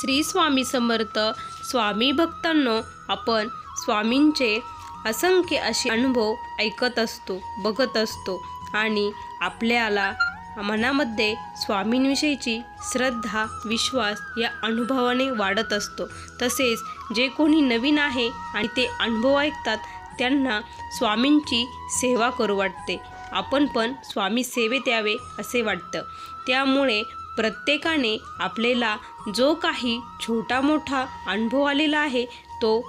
श्री स्वामी समर्थ स्वामी भक्तांनो आपण स्वामींचे असंख्य असे अनुभव ऐकत असतो बघत असतो आणि आपल्याला मनामध्ये स्वामींविषयीची श्रद्धा विश्वास या अनुभवाने वाढत असतो. तसेच जे कोणी नवीन आहे आणि ते अनुभव ऐकतात त्यांना स्वामींची सेवा करू वाटते. आपण पण स्वामी सेवेत यावे असे वाटतं. त्यामुळे प्रत्येकाने आपल्याला जो काही छोटा मोठा अनुभव आलेला आहे तो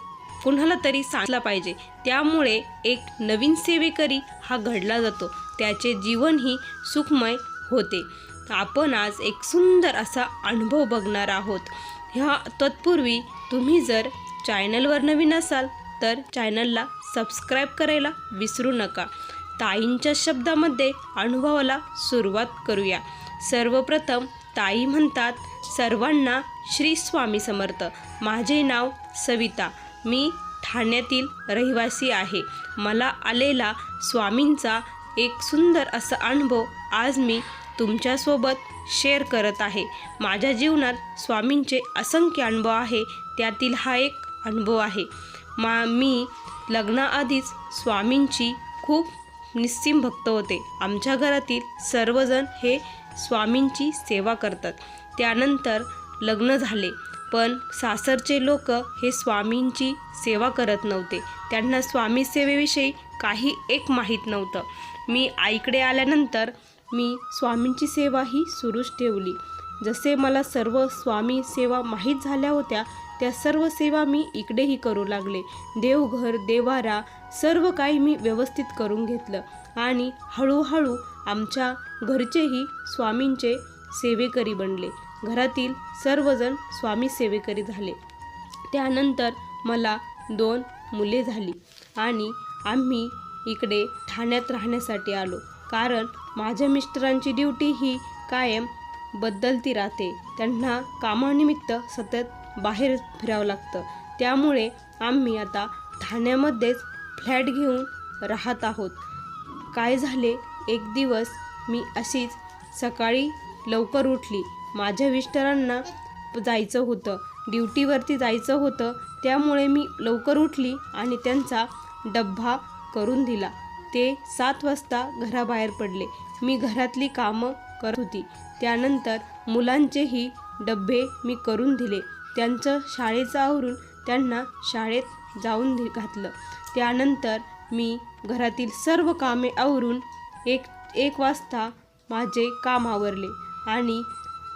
कुणाला तरी सांगला पाहिजे. त्यामुळे एक नवीन सेवेकरी हा घडला जातो. त्याचे जीवनही सुखमय होते. आपण आज एक सुंदर असा अनुभव बघणार आहोत. ह्या तत्पूर्वी तुम्ही जर चॅनलवर नवीन असाल तर चॅनलला सबस्क्राईब करायला विसरू नका. ताईंच्या शब्दामध्ये अनुभवाला सुरुवात करूया. सर्वप्रथम ताई म्हणतात सर्वांना श्री स्वामी समर्थ. माझे नाव सविता. मी ठाण्यातील रहिवासी आहे. मला आलेला स्वामींचा एक सुंदर असा अनुभव आज मी तुमच्यासोबत शेअर करत आहे. माझ्या जीवनात स्वामींचे असंख्य अनुभव आहे. त्यातील हा एक अनुभव आहे. मा मी लग्नाआधीच स्वामींची खूप निस्सिम भक्त होते. आमच्या घरातील सर्वजण हे स्वामींची सेवा करतात. त्यानंतर लग्न झाले. पण सासरचे लोक हे स्वामींची सेवा करत नव्हते. त्यांना स्वामी सेवेविषयी काही एक माहीत नव्हतं. मी आईकडे आल्यानंतर मी स्वामींची सेवा ही सुरूच ठेवली. जसे मला सर्व स्वामी सेवा माहीत झाल्या होत्या त्या सर्व सेवा मी इकडेही करू लागले. देवघर देवारा सर्व काही मी व्यवस्थित करून घेतलं. आणि हळूहळू आमच्या घरचेही स्वामींचे सेवेकरी बनले. घरातील सर्वजण स्वामी सेवेकरी झाले. त्यानंतर मला दोन मुले झाली आणि आम्ही इकडे ठाण्यात राहण्यासाठी आलो. कारण माझ्या मिस्टरांची ड्युटी ही कायम बदलती राहते. त्यांना कामानिमित्त सतत बाहेर फिरावं लागतं. त्यामुळे आम्ही आता ठाण्यामध्येच फ्लॅट घेऊन राहत आहोत. काय झाले? एक दिवस मी अशीच सकाळी लवकर उठली. माझ्या विष्टरांना जायचं होतं. ड्युटीवरती जायचं होतं. त्यामुळे मी लवकर उठली आणि त्यांचा डब्बा करून दिला. ते सात वाजता घराबाहेर पडले. मी घरातली कामं करत होती. त्यानंतर मुलांचेही डब्बे मी करून दिले. त्यांचं शाळेचं आवरून त्यांना शाळेत जाऊन घातलं. त्यानंतर मी घरातील सर्व कामे आवरून एक एक वाजता माझे काम आवरले आणि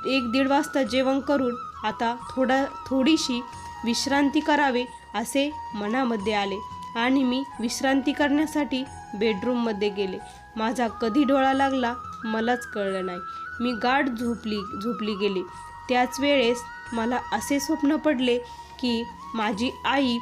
एक दीड वाजता जेवण करून आता थोडा थोडीशी विश्रांती करावे असे मनामध्ये आले आणि मी विश्रांती करण्यासाठी बेडरूममध्ये गेले. माझा कधी डोळा लागला मलाच कळलं नाही. मी गाढ झोपली झोपली गेली. त्याच वेळेस मला असे स्वप्न पडले की माझी आई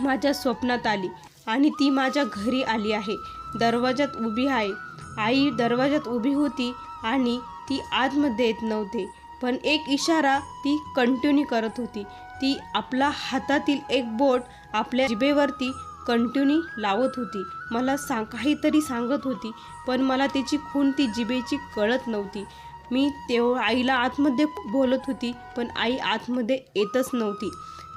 माझ्या स्वप्नात आली आणि ती माझ्या घरी आली आहे. दरवाजात उभी आहे. आई दरवाजात उभी होती आणि ती आतमध्ये येत नव्हते. पण एक इशारा ती कंटिन्यू करत होती. ती आपला हातातील एक बोट आपल्या जिबेवरती कंटिन्यू लावत होती. मला सांग काहीतरी सांगत होती पण मला त्याची खून ती जिबेची कळत नव्हती. मी तेव्हा आईला आतमध्ये बोलत होती पण आई आतमध्ये येतच नव्हती.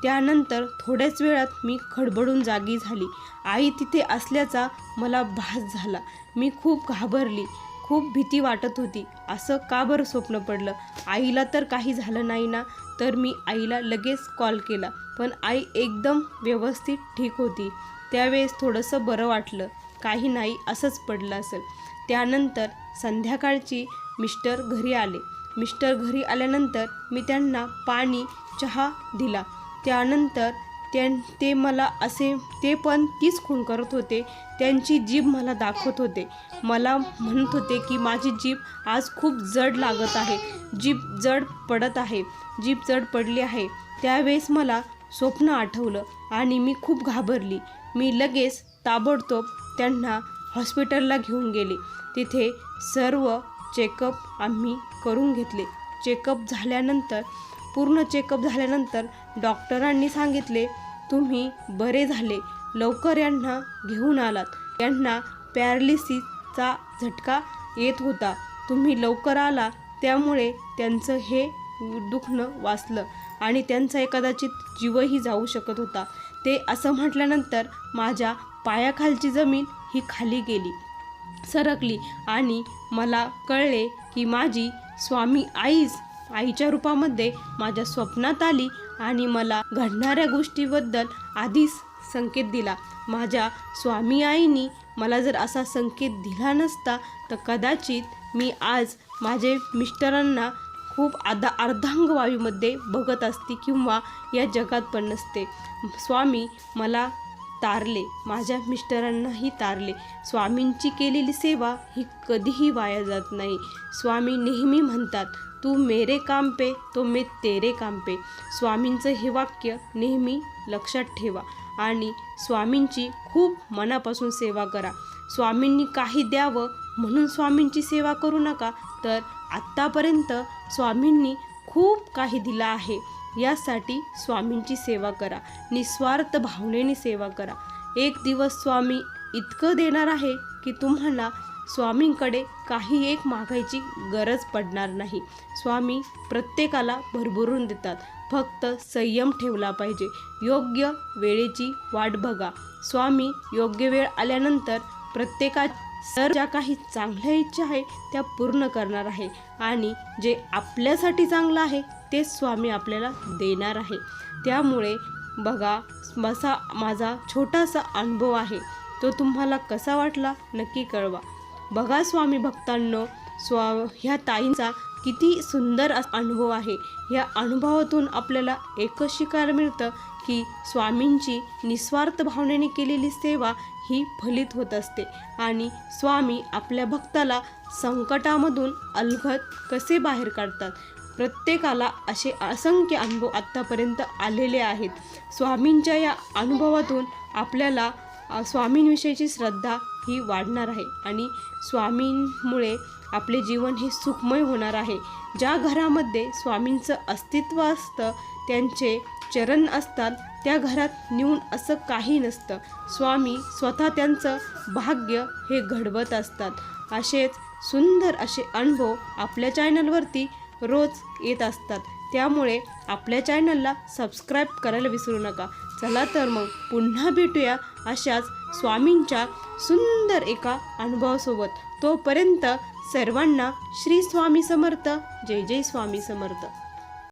त्यानंतर थोड्याच वेळात मी खडबडून जागी झाली. आई तिथे असल्याचा मला भास झाला. मी खूप घाबरली खूप भीती वाटत होती. असं का बरं स्वप्न पडलं? आईला तर काही झालं नाही ना? तर मी आईला लगेच कॉल केला पण आई एकदम व्यवस्थित ठीक होती. त्यावेळेस थोडंसं बरं वाटलं. काही नाही असंच पडलं असेल. त्यानंतर संध्याकाळची मिस्टर घरी आले. मिस्टर घरी आल्यानंतर मी त्यांना पाणी चहा दिला. त्यानंतर त्यां ते मला असे ते पण तीच खून करत होते. त्यांची जीभ मला दाखवत होते. मला म्हणत होते की माझी जीभ आज खूप जड लागत आहे. जीभ जड पडत आहे. जीभ जड पडली आहे. त्यावेळेस मला स्वप्न आठवलं आणि मी खूप घाबरली. मी लगेच ताबडतोब त्यांना हॉस्पिटलला घेऊन गेले. तिथे सर्व चेकअप आम्ही करून घेतले. चेकअप झाल्यानंतर पूर्ण चेकअप झाल्यानंतर डॉक्टरांनी सांगितले तुम्ही बरे झाले. लवकर यांना घेऊन आलात. यांना पॅरालिसिसचा झटका येत होता. तुम्ही लवकर आला. त्यामुळे त्यांचं हे दुखणं वाचलं आणि त्यांचा कदाचित जीवही जाऊ शकत होता. ते असं म्हटल्यानंतर माझ्या पायाखालची जमीन ही खाली गेली सरकली आणि मला कळले की माझी स्वामी आईच आईच्या रूपामध्ये माझ्या स्वप्नात आली आणि मला घडणाऱ्या गोष्टीबद्दल आधीच संकेत दिला. माझ्या स्वामी आईनी मला जर असा संकेत दिला नसता तर कदाचित मी आज माझे मिस्टरांना खूप आधा अर्धांगवायूमध्ये बघत असते किंवा या जगात पण नसते. स्वामी मला तारले माझ्या मिस्टरांनाही तारले. स्वामींची केलेली सेवा ही कधीही वाया जात नाही. स्वामी नेहमी म्हणतात तू मेरे काम पे तो मी तेरे काम पे. स्वामींचं हे वाक्य नेहमी लक्षात ठेवा आणि स्वामींची खूप मनापासून सेवा करा. स्वामींनी काही द्यावं म्हणून स्वामींची सेवा करू नका तर आत्तापर्यंत स्वामींनी खूप काही दिलं आहे. यासाठी स्वामींची सेवा करा. निस्वार्थ भावनेने सेवा करा. एक दिवस स्वामी इतकं देणार आहे की तुम्हाला स्वामींकडे काही एक मागायची गरज पडणार नाही. स्वामी प्रत्येकाला भरभरून देतात. फक्त संयम ठेवला पाहिजे. योग्य वेळेची वाट बघा. स्वामी योग्य वेळ आल्यानंतर प्रत्येका सर ज्या काही चांगल्या इच्छा आहे त्या पूर्ण करणार आहे. आणि जे आपल्यासाठी चांगलं आहे ते स्वामी आपल्याला देणार आहे. त्यामुळे बघा मसा माझा छोटासा अनुभव आहे. तो तुम्हाला कसा वाटला नक्की कळवा. बघा स्वामी भक्तांनो स्वा ह्या ताईंचा किती सुंदर अनुभव आहे. या अनुभवातून आपल्याला एकच शिकायला मिळतं की स्वामींची निस्वार्थ भावनेने केलेली सेवा ही फलित होत असते. आणि स्वामी आपल्या भक्ताला संकटामधून अलगत कसे बाहेर काढतात? प्रत्येकाला असे असंख्य अनुभव आत्तापर्यंत आलेले आहेत. स्वामींच्या या अनुभवातून आपल्याला स्वामींविषयीची श्रद्धा ही वाढणार आहे आणि स्वामींमुळे आपले जीवन हे सुखमय होणार आहे. ज्या घरामध्ये स्वामींचं अस्तित्व असतं त्यांचे चरण असतात त्या घरात नेऊन असं काही नसतं. स्वामी स्वतः त्यांचं भाग्य हे घडवत असतात. असेच सुंदर असे अनुभव आपल्या चॅनलवरती रोज येत असतात. त्यामुळे आपल्या चॅनलला सबस्क्राईब करायला विसरू नका. चला तर मग पुन्हा भेटूया अशाच स्वामींच्या सुंदर एका अनुभवासोबत. तोपर्यंत सर्वांना श्री स्वामी समर्थ. जय जय स्वामी समर्थ.